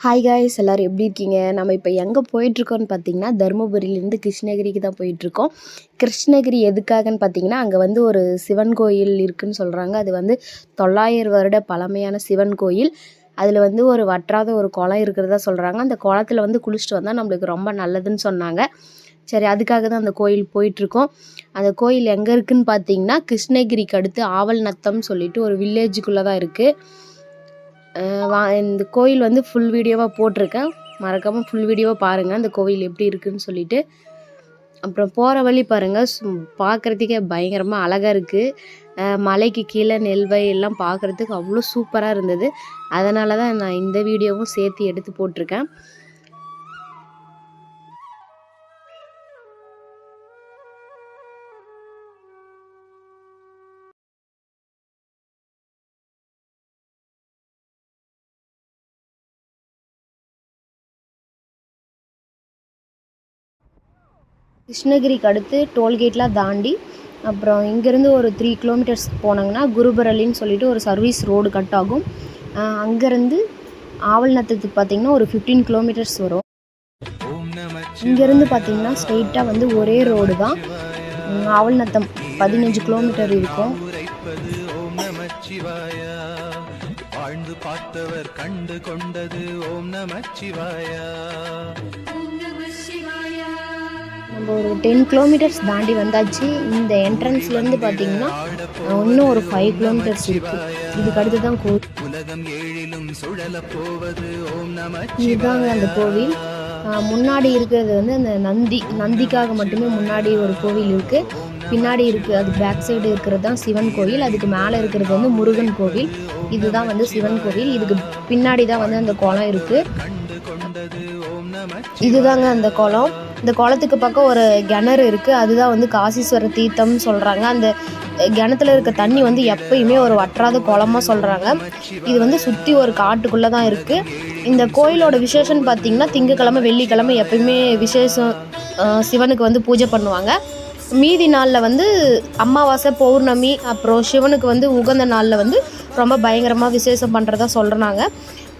Hi guys எல்லோரும் எப்படி இருக்கீங்க? நம்ம இப்போ எங்கே போயிட்டுருக்கோம்னு பார்த்தீங்கன்னா தருமபுரியிலேருந்து கிருஷ்ணகிரிக்கு தான் போயிட்டுருக்கோம். கிருஷ்ணகிரி எதுக்காகன்னு பார்த்தீங்கன்னா அங்கே வந்து ஒரு சிவன் கோயில் இருக்குதுன்னு சொல்கிறாங்க அது வந்து தொள்ளாயிரம் வருட பழமையான சிவன் கோயில். அதில் வந்து ஒரு வற்றாத ஒரு குளம் இருக்கிறதா சொல்கிறாங்க அந்த குளத்துல வந்து குளிச்சுட்டு வந்தால் நம்மளுக்கு ரொம்ப நல்லதுன்னு சொன்னாங்க. சரி அதுக்காக தான் அந்த கோயில் போயிட்டுருக்கோம். அந்த கோயில் எங்கே இருக்குதுன்னு பார்த்தீங்கன்னா கிருஷ்ணகிரிக்கு அடுத்து ஆவல் நத்தம் சொல்லிட்டு ஒரு வில்லேஜுக்குள்ளே தான் இருக்குது வா இந்த கோயில் வந்து ஃபுல் வீடியோவாக போட்டிருக்கேன். மறக்காமல் ஃபுல் வீடியோவாக பாருங்கள் அந்த கோவில் எப்படி இருக்குதுன்னு சொல்லிட்டு. அப்புறம் போகிற வழி பாருங்கள் பார்க்குறதுக்கே பயங்கரமாக அழகாக இருக்குது மலைக்கு கீழே நெல் எல்லாம் பார்க்குறதுக்கு அவ்வளோ சூப்பராக இருந்தது. அதனால தான் நான் இந்த வீடியோவும் சேர்த்து எடுத்து போட்டிருக்கேன். கிருஷ்ணகிரிக்கு அடுத்து டோல்கேட்லாம் தாண்டி அப்புறம் இங்கேருந்து ஒரு த்ரீ கிலோமீட்டர்ஸ் போனாங்கன்னா குருபரலின்னு சொல்லிட்டு ஒரு சர்வீஸ் ரோடு கட் ஆகும். அங்கேருந்து ஆவல்நத்தத்துக்கு பார்த்தீங்கன்னா ஒரு ஃபிஃப்டீன் கிலோமீட்டர்ஸ் வரும். இங்கேருந்து பார்த்தீங்கன்னா ஸ்ட்ரெயிட்டாக வந்து ஒரே ரோடு தான். ஆவல்நத்தம் பதினஞ்சு கிலோமீட்டர் இருக்கும். வாழ்ந்து பார்த்தவர் கண்டு கொண்டது ஓம் நமச்சிவாயா. நம்ம ஒரு டென் கிலோமீட்டர்ஸ் தாண்டி வந்தாச்சு. இந்த என்ட்ரன்ஸ்லேருந்து பார்த்தீங்கன்னா இன்னும் ஒரு ஃபைவ் கிலோமீட்டர்ஸ் இருக்குது இதுக்கு அடுத்து தான் கோவில் இதுதாங்க அந்த கோவில். முன்னாடி இருக்கிறது வந்து அந்த நந்தி நந்திக்காக மட்டுமே முன்னாடி ஒரு கோவில் இருக்குது பின்னாடி இருக்குது அது பேக் சைடு இருக்கிறது தான் சிவன் கோவில். அதுக்கு மேலே இருக்கிறது வந்து முருகன் கோவில். இதுதான் வந்து சிவன் கோவில். இதுக்கு பின்னாடி தான் வந்து அந்த குளம் இருக்குது இதுதாங்க அந்த குளம். இந்த குளத்துக்கு பக்கம் ஒரு கிணறு இருக்குது அதுதான் வந்து காசீஸ்வர தீர்த்தம்னு சொல்கிறாங்க அந்த கிணத்துல இருக்க தண்ணி வந்து எப்பயுமே ஒரு வற்றாத குளமாக சொல்கிறாங்க இது வந்து சுற்றி ஒரு காட்டுக்குள்ளே தான் இருக்குது இந்த கோயிலோட விசேஷம்னு பார்த்தீங்கன்னா திங்கக்கிழமை வெள்ளிக்கிழமை எப்பயுமே விசேஷம் சிவனுக்கு வந்து பூஜை பண்ணுவாங்க. மீதி நாளில் வந்து அமாவாசை பௌர்ணமி அப்புறம் சிவனுக்கு வந்து உகந்த நாளில் வந்து ரொம்ப பயங்கரமாக விசேஷம் பண்ணுறதா சொல்கிறாங்க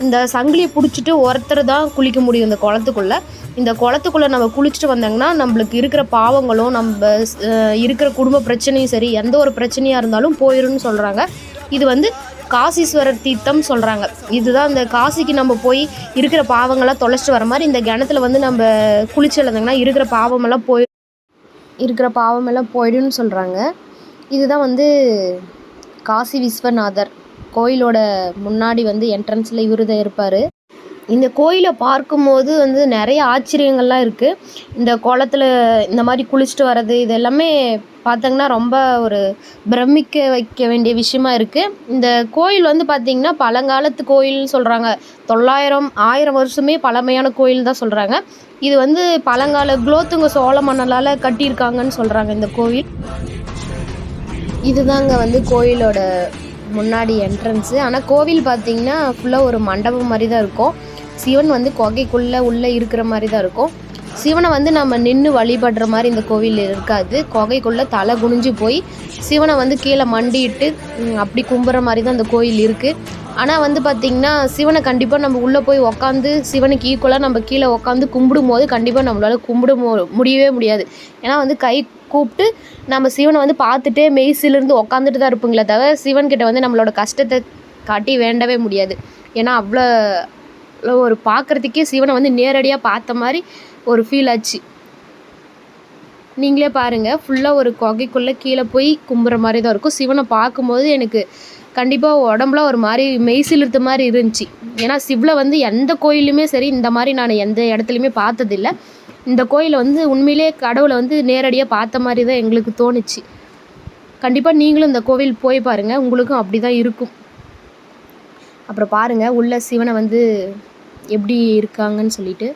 இந்த சங்கிலியை பிடிச்சிட்டு ஒருத்தர் தான் குளிக்க முடியும் இந்த குளத்துக்குள்ளே. இந்த குளத்துக்குள்ளே நம்ம குளிச்சுட்டு வந்தாங்கன்னா நம்மளுக்கு இருக்கிற பாவங்களும் நம்ம இருக்கிற குடும்ப பிரச்சனையும் சரி எந்த ஒரு பிரச்சனையாக இருந்தாலும் போயிடும்னு சொல்கிறாங்க இது வந்து காசீஸ்வரர் தீர்த்தம் சொல்கிறாங்க இதுதான் இந்த காசிக்கு நம்ம போய் இருக்கிற பாவங்கள்லாம் தொலைச்சிட்டு வர மாதிரி இந்த கிணத்துல வந்து நம்ம குளிச்சு எழுந்தாங்கன்னா இருக்கிற பாவமெல்லாம் போய் இருக்கிற பாவமெல்லாம் போயிடும்னு சொல்கிறாங்க இதுதான் வந்து காசி விஸ்வநாதர். கோயிலோட முன்னாடி வந்து என்ட்ரன்ஸில் இவர் தான் இருப்பார். இந்த கோயிலை பார்க்கும்போது வந்து நிறைய ஆச்சரியங்கள்லாம் இருக்குது இந்த குளத்துல இந்த மாதிரி குளிச்சுட்டு வர்றது இது எல்லாமே பார்த்திங்கன்னா ரொம்ப ஒரு பிரமிக்க வைக்க வேண்டிய விஷயமா இருக்குது இந்த கோயில் வந்து பார்த்திங்கன்னா பழங்காலத்து கோயில்னு சொல்கிறாங்க தொள்ளாயிரம் ஆயிரம் வருஷமே பழமையான கோயில் தான் சொல்கிறாங்க இது வந்து பழங்கால குலோத்துங்க சோழ மன்னலால் கட்டியிருக்காங்கன்னு சொல்கிறாங்க இந்த கோவில் இதுதாங்க வந்து கோயிலோட முன்னாடி என்ட்ரன்ஸு ஆனால் கோவில் பார்த்திங்கன்னா ஃபுல்லாக ஒரு மண்டபம் மாதிரி தான் இருக்கும். சிவன் வந்து குகைக்குள்ளே உள்ளே இருக்கிற மாதிரி தான் இருக்கும். சிவனை வந்து நம்ம நின்று வழிபடுற மாதிரி இந்த கோவில் இருக்காது. குகைக்குள்ளே தலை குனிஞ்சு போய் சிவனை வந்து கீழே மண்டிட்டு அப்படி கும்புற மாதிரி தான் அந்த கோயில் இருக்குது ஆனால் வந்து பார்த்திங்கன்னா சிவனை கண்டிப்பாக நம்ம உள்ளே போய் உக்காந்து சிவனுக்கு ஈக்குவலாக நம்ம கீழே உக்காந்து கும்பிடும் போது கண்டிப்பாக நம்மளால் கும்பிட முடியவே முடியாது. ஏன்னா வந்து கை கூப்பிட்டு நம்ம சிவனை வந்து பார்த்துட்டே மெய்சிலிருந்து உக்காந்துட்டு தான் இருப்போங்களே தவிர சிவன்கிட்ட வந்து நம்மளோட கஷ்டத்தை காட்டி வேண்டவே முடியாது. ஏன்னா அவ்வளோ ஒரு பார்க்குறதுக்கே சிவனை வந்து நேரடியாக பார்த்த மாதிரி ஒரு ஃபீல் ஆச்சு. நீங்களே பாருங்கள் ஃபுல்லாக ஒரு குகைக்குள்ளே கீழே போய் கும்புற மாதிரி தான் இருக்கும். சிவனை பார்க்கும்போது எனக்கு கண்டிப்பாக உடம்புல ஒரு மாதிரி மெய்சிலிருத்த மாதிரி இருந்துச்சு. ஏன்னா சிவில் வந்து எந்த கோயிலுமே சரி இந்த மாதிரி நான் எந்த இடத்துலையுமே பார்த்ததில்ல. இந்த கோயிலை வந்து உண்மையிலே கடவுளை வந்து நேரடியாக பார்த்த மாதிரி தான் எங்களுக்கு தோணுச்சு. கண்டிப்பாக நீங்களும் இந்த கோவில் போய் பாருங்கள் உங்களுக்கும் அப்படி தான் இருக்கும். அப்புறம் பாருங்கள் உள்ள சிவனை வந்து எப்படி இருக்காங்கன்னு சொல்லிட்டு.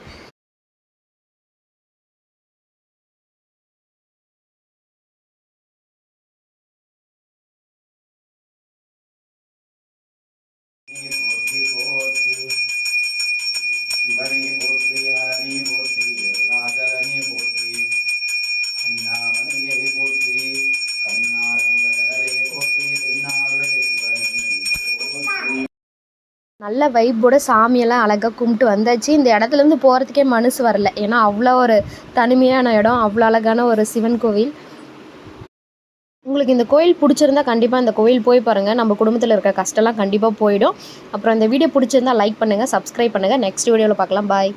நல்ல வைப்போட சாமியெல்லாம் அழகாக கும்பிட்டு வந்தாச்சு. இந்த இடத்துலேருந்து போகிறதுக்கே மனசு வரல. ஏன்னா அவ்வளோ ஒரு தனிமையான இடம் அவ்வளோ அழகான ஒரு சிவன் கோவில். உங்களுக்கு இந்த கோயில் பிடிச்சிருந்தா கண்டிப்பாக இந்த கோயில் போய் பாருங்கள் நம்ம குடும்பத்தில் இருக்க கஷ்டம்லாம் கண்டிப்பாக போயிடும். அப்புறம் இந்த வீடியோ பிடிச்சிருந்தா லைக் பண்ணுங்கள் சப்ஸ்கிரைப் பண்ணுங்கள் நெக்ஸ்ட் வீடியோவில் பார்க்கலாம். பாய்